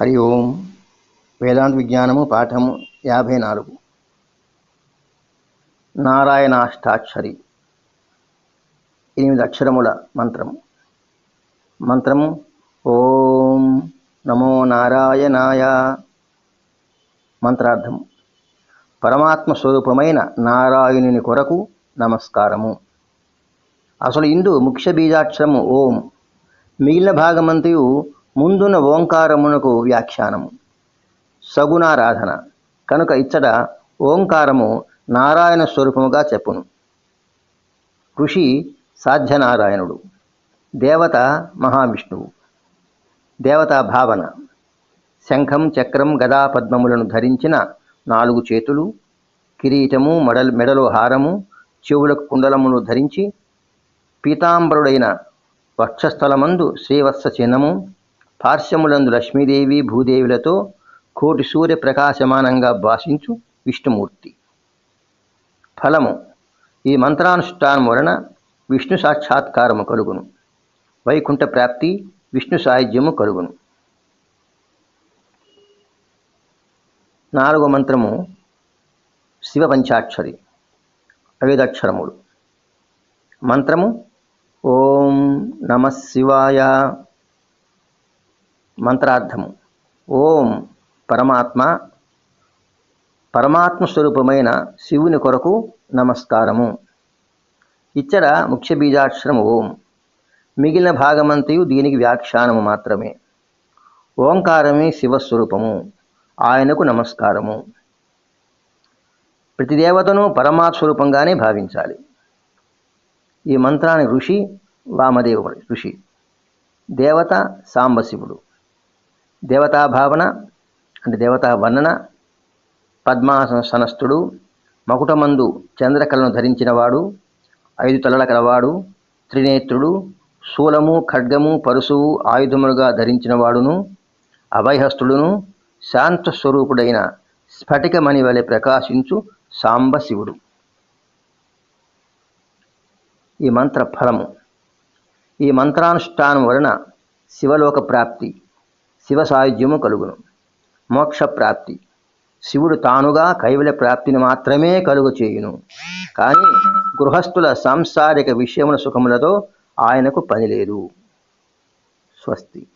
హరి ఓం. వేదాంత విజ్ఞానము పాఠము యాభై నాలుగు. నారాయణాష్టాక్షరి. ఎనిమిది అక్షరముల మంత్రము. మంత్రము ఓం నమో నారాయణాయ. మంత్రార్థము. పరమాత్మ స్వరూపమైన నారాయణుని కొరకు నమస్కారము. అసలు ఇందు ముఖ్య బీజాక్షరము ఓం. మిగిలిన భాగమంతయు ముందున ఓంకారమునకు వ్యాఖ్యానము. సగుణారాధన కనుక ఇచ్చట ఓంకారము నారాయణ స్వరూపముగా చెప్పును. ఋషి సాధ్యనారాయణుడు. దేవత మహావిష్ణువు. దేవతా భావన. శంఖం చక్రం గదా పద్మములను ధరించిన నాలుగు చేతులు కిరీటము మెడల్ మెడలో హారము చెవులకు కుండలమును ధరించి పీతాంబరుడైన వక్షస్థలమందు శ్రీవత్స చిహ్నము పార్శ్వములందు లక్ష్మీదేవి భూదేవులతో కోటి సూర్య ప్రకాశమానంగా భాషించు విష్ణుమూర్తి. ఫలము ఈ మంత్రానుష్ఠానం వలన విష్ణు సాక్షాత్కారము కలుగును. వైకుంఠ ప్రాప్తి విష్ణు సాహిత్యము కలుగును. నాలుగో మంత్రము శివ పంచాక్షరి ఐదక్షరములు మంత్రము ఓం నమ శివాయ. మంత్రార్థము. ఓం పరమాత్మ పరమాత్మ స్వరూపమైన శివుని కొరకు నమస్కారము. ఇచ్చట ముఖ్య బీజాక్షరం ఓం. మిగిలిన భాగమంతయు దీనికి వ్యాఖ్యానము మాత్రమే. ఓంకారమే శివస్వరూపము. ఆయనకు నమస్కారము. ప్రతి దేవతను పరమాత్మ స్వరూపంగానే భావించాలి. ఈ మంత్రాన్ని ఋషి వామదేవుడు ఋషి దేవత సాంబశివుడు దేవతా భావన అంటే దేవతా వర్ణన పద్మాసనస్థుడు మకుటమందు చంద్రకళను ధరించినవాడు ఐదు తలల కలవాడు త్రినేత్రుడు శూలము ఖడ్గము పరుశువు ఆయుధములుగా ధరించినవాడును అభయహస్తుడును శాంత స్వరూపుడైన స్ఫటికమణి వలె ప్రకాశించు సాంబశివుడు ఈ మంత్ర ఫలము ఈ మంత్రానుష్ఠానం వలన శివలోక ప్రాప్తి శివ సాయుధ్యము కలుగును. మోక్ష ప్రాప్తి. శివుడు తానుగా కైవల్య ప్రాప్తిని మాత్రమే కలుగు చేయును. కానీ గృహస్థుల సాంసారిక విషయముల సుఖములతో ఆయనకు పని లేదు. స్వస్తి.